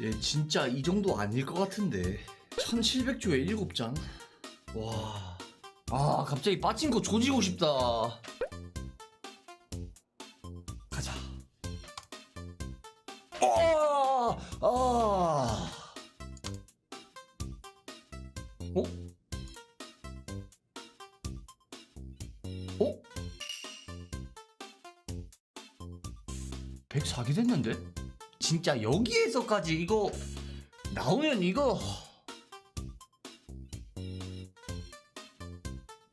얘 진짜 이 정도 아닐 것 같은데 1700조에 7장? 와... 아 갑자기 빠진 거 조지고 싶다 가자 아! 아! 어? 어? 104개 됐는데? 진짜 여기에서까지 이거 나오면 이거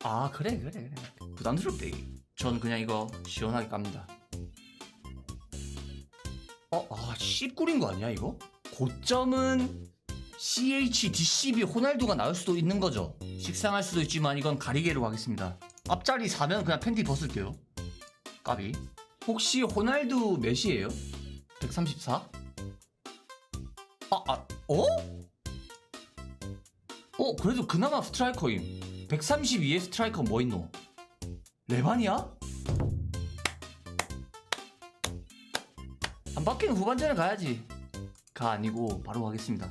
아 그래 그래 그래 부담스럽대 전 그냥 이거 시원하게 깝니다 어? 아 C꿀인 거 아니야 이거? 고점은 CHDCB 호날두가 나올 수도 있는 거죠 식상할 수도 있지만 이건 가리개로 가겠습니다 앞자리 4면 그냥 팬티 벗을게요 까비 혹시 호날두 몇이에요? 134? 아, 아, 어? 어, 그래도 그나마 스트라이커임. 132에 스트라이커 뭐 있노? 레반이야? 한 바퀴는 후반전에 가야지. 가 아니고 바로 가겠습니다.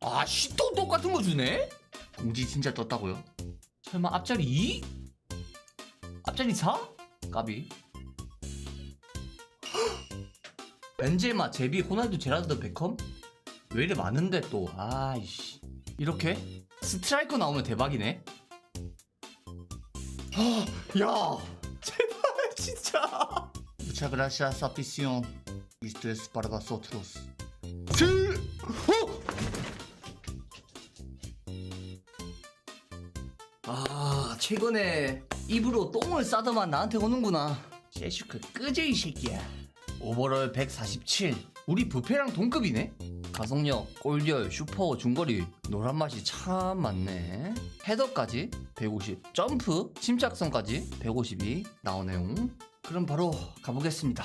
아, 씨, 또 똑같은 거 주네? 공지 진짜 떴다고요? 설마 앞자리 2? 앞자리 4? 까비. 벤제마, 제비, 호날두, 제라드, 베컴? 왜 이래 많은데 또? 아이씨. 이렇게? 스트라이커 나오면 대박이네. 아, 야! 제발 진짜! gracias afición Esto es para vosotros 질 어? 아 최근에 입으로 똥을 싸더만 나한테 오는구나. 셰슈크 끄제 이 새끼야 오버롤 147 우리 부페랑 동급이네? 가속력, 골결, 슈퍼, 중거리. 노란 맛이 참 많네. 헤더까지 150 점프, 침착성까지 152 나오네요. 그럼 바로 가보겠습니다.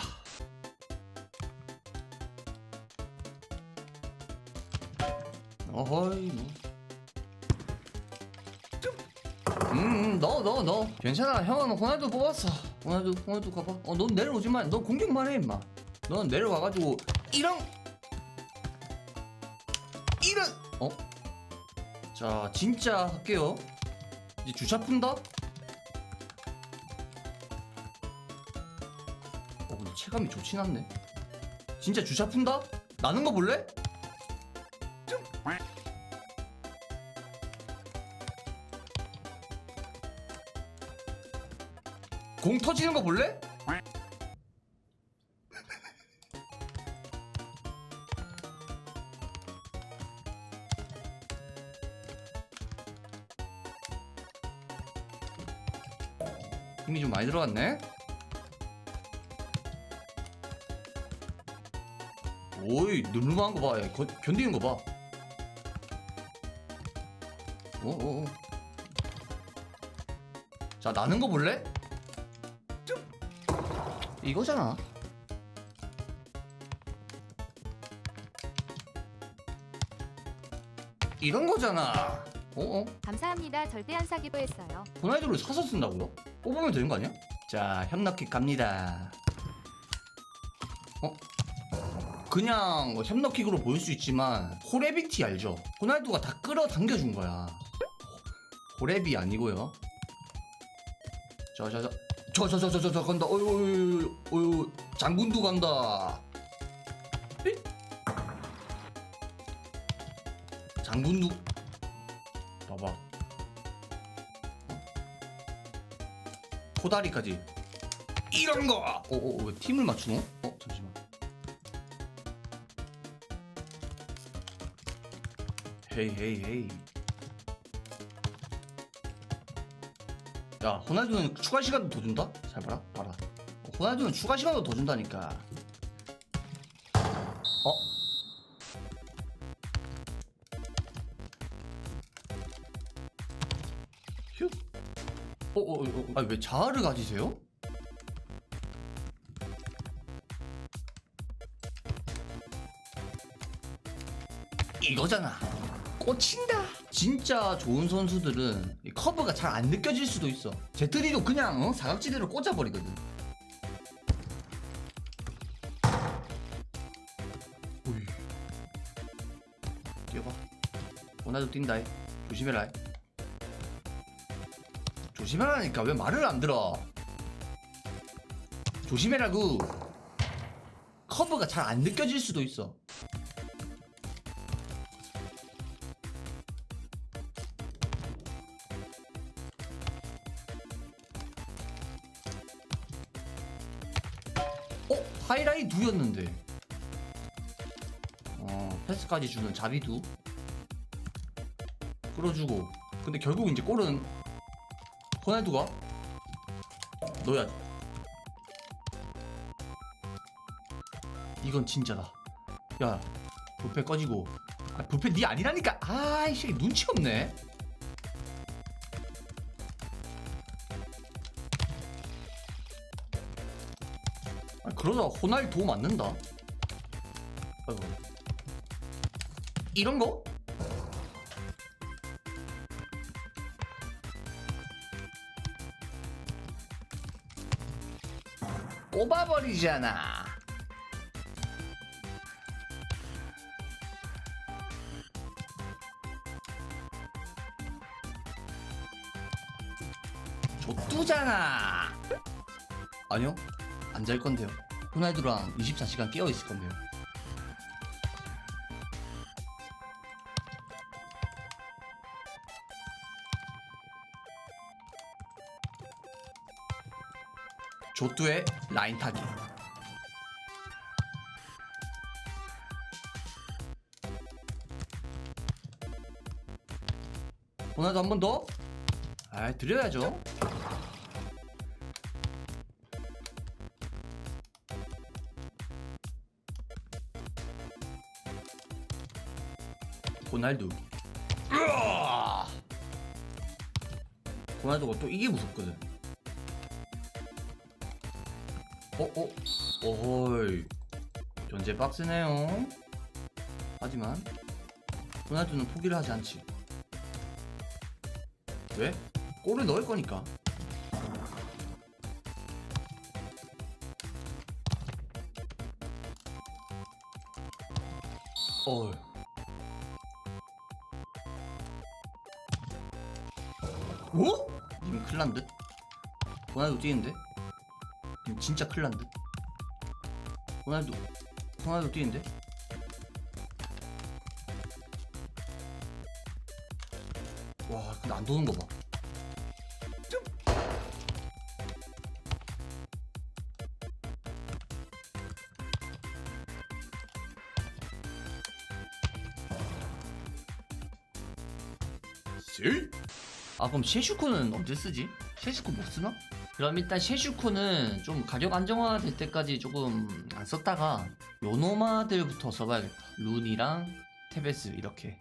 어허이 뭐 음, 너, 너, 너. 괜찮아. 형은 호날두 뽑았어. 호날두, 호날두 가봐. 어, 넌 내려오지 마. 너 공격만 해, 임마. 넌 내려와가지고, 이런! 이런! 어? 자, 진짜 할게요. 이제 주차 푼다? 어, 근데 체감이 좋진 않네. 진짜 주차 푼다? 나는 거 볼래? 공 터지는 거 볼래? 힘이 좀 많이 들어갔네. 오이 늠름한 거 봐. 야, 거- 견디는 거 봐. 오오오. 자 나는 거 볼래? 이거잖아. 이런 거잖아. 어? 어? 감사합니다. 절대 안 사기로 했어요. 호날두를 사서 쓴다고요? 뽑으면 되는 거 아니야? 자, 협력킥 갑니다. 어? 그냥 뭐 협력킥으로 보일 수 있지만 호레비티 알죠? 호날두가 다 끌어당겨준 거야. 호레비 아니고요. 자, 자, 자. 저, 저, 저, 저, 저, 저, 간다. 어유, 어유, 장군도 간다. 삐? 장군도. 봐봐. 코다리까지. 이런 거! 어, 어, 왜 팀을 맞추노? 어, 잠시만. 헤이, 헤이, 헤이. 야, 호날두는 추가 시간도 더 준다? 잘 봐라, 봐라. 어, 호날두는 추가 시간도 더 준다니까. 어? 휴? 어, 어, 어, 아, 왜 자아를 가지세요? 이거잖아. 꽂힌다. 진짜 좋은 선수들은 커브가 잘 안 느껴질 수도 있어. 제트리도 그냥 어? 사각지대로 꽂아버리거든. 오이. 뛰어봐. 원나도 뛴다. 조심해라. 조심하라니까 왜 말을 안 들어? 조심해라구 커브가 잘 안 느껴질 수도 있어. 어? 하이라이 두였는데. 어 패스까지 주는 자비두. 끌어주고. 근데 결국 이제 골은 호날두가 돼. 이건 진짜다. 야 부패 꺼지고. 아 부패 니 아니라니까. 아이 새끼 눈치 없네 아 그러다 호날두 맞는다 아이고 이런 거? 꼽아버리잖아. 족두잖아. 아니요, 안 잘 건데요. 호날두랑 24시간 깨어 있을 건데요. 조뚜의 라인 타기. 호날두 한 번 더? 아, 드려야죠. 호날두. 으아! 호날두가 또 이게 무섭거든. 어, 어, 오헐. 견제 빡세네요. 하지만, 호날두는 포기를 하지 않지. 왜? 골을 넣을 거니까. 어. 오? 이미 큰일 난 듯? 호날두 뛰는데? 이거 진짜 큰일 난 듯? 호날두 호날두 뛰는데? 와 근데 안 도는 거봐 아 그럼 쉐슈코는 언제 쓰지? 쉐슈코 못 쓰나? 그럼 일단 쉐슈코는 좀 가격 안정화 될 때까지 조금 안 썼다가 요노마들부터 써봐야겠다. 룬이랑 테베스 이렇게.